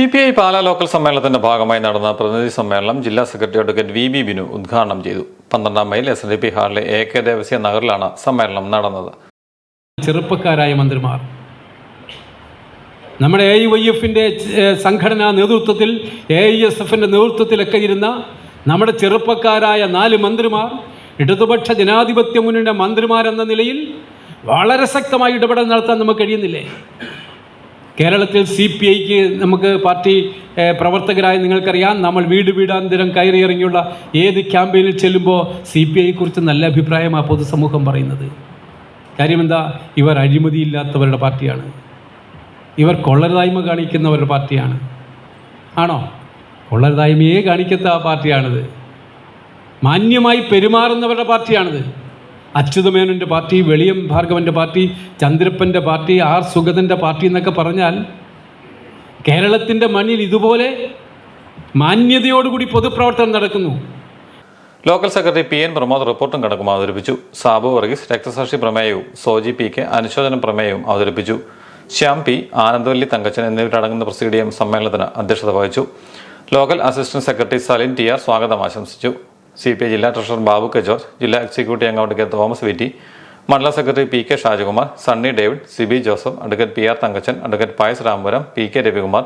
C P I Pala local സമ്മേളനത്തിന്റെ ഭാഗമായി നടന്ന പ്രതിനിധി സമ്മേളനം ജില്ലാ secretary advocate V B Binu ഉദ്ഘാടനം ചെയ്തു. പന്ത്രണ്ടാം mile S N D P ഹാളിലെ A K Devasya നഗറിലാണ് സമ്മേളനം നടന്നത്. ചെറുപ്പക്കാരായ മന്ത്രിമാർ നമ്മുടെ എ വൈ എഫിന്റെ സംഘടനാ നേതൃത്വത്തിൽ എ ഐ എസ് എഫിന്റെ നേതൃത്വത്തിലൊക്കെ ഇരുന്ന നമ്മുടെ ചെറുപ്പക്കാരായ നാല് മന്ത്രിമാർ ഇടതുപക്ഷ ജനാധിപത്യ മുന്നണിയുടെ മന്ത്രിമാരെന്ന നിലയിൽ വളരെ ശക്തമായി ഇടപെടൽ നടത്താൻ നമുക്ക് കഴിയുന്നില്ലേ? കേരളത്തിൽ സി പി ഐക്ക് നമുക്ക് പാർട്ടി പ്രവർത്തകരായ നിങ്ങൾക്കറിയാം. നമ്മൾ വീട് വീടാന്തരം കയറിയിറങ്ങിയുള്ള ഏത് ക്യാമ്പയിനിൽ ചെല്ലുമ്പോൾ സി പി ഐയെക്കുറിച്ച് നല്ല അഭിപ്രായമാണ് പൊതുസമൂഹം പറയുന്നത്. കാര്യമെന്താ? ഇവർ അഴിമതിയില്ലാത്തവരുടെ പാർട്ടിയാണ്. ഇവർ കൊള്ളരുതായ്മ കാണിക്കുന്നവരുടെ പാർട്ടിയാണ്. ആണോ? കൊള്ളരുതായ്മയെ കാണിക്കാത്ത പാർട്ടിയാണിത്. മാന്യമായി പെരുമാറുന്നവരുടെ പാർട്ടിയാണിത്. അച്യുതമേനന്റെ പാർട്ടി വെളിയം ഭാർഗവന്റെ പാർട്ടി ചന്ദ്രപ്പന്റെ പാർട്ടി ആർ സുഗതന്റെ പാർട്ടി എന്നൊക്കെ പറഞ്ഞാൽ കേരളത്തിന്റെ മണ്ണിൽ ഇതുപോലെ മാന്യതയോടുകൂടി പൊതുപ്രവർത്തനം നടക്കുന്നു. Local secretary P N Pramod റിപ്പോർട്ടും കണക്കും അവതരിപ്പിച്ചു. സാബു വർഗീസ് രക്തസാക്ഷി പ്രമേയവും സോജി പി കെ അനുശോചന പ്രമേയവും അവതരിപ്പിച്ചു. ശ്യാം പി ആനന്ദവല്ലി തങ്കച്ചൻ എന്നിവരടങ്ങുന്ന പ്രസിഡിയം സമ്മേളനത്തിന് അധ്യക്ഷത വഹിച്ചു. Local assistant secretary Salin T R സ്വാഗതം ആശംസിച്ചു. സി പി ഐ ജില്ലാ ട്രഷറർ ബാബു കെ ജോർജ് ജില്ലാ എക്സിക്യൂട്ടീവ് അംഗം അഡ്വക്കേറ്റ് തോമസ് വിറ്റി മണ്ഡലം secretary P K Shajakumar Sunny David Siby Joseph advocate P R Thankachan advocate Payas Ramapuram P K Ravikumar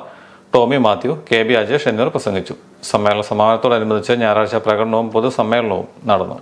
Tomy Mathew K B Ajesh എന്നിവർ പ്രസംഗിച്ചു. സമ്മേളന സമാപനത്തോടനുബന്ധിച്ച് ഞായറാഴ്ച പ്രകടനവും പൊതുസമ്മേളനവും നടന്നു.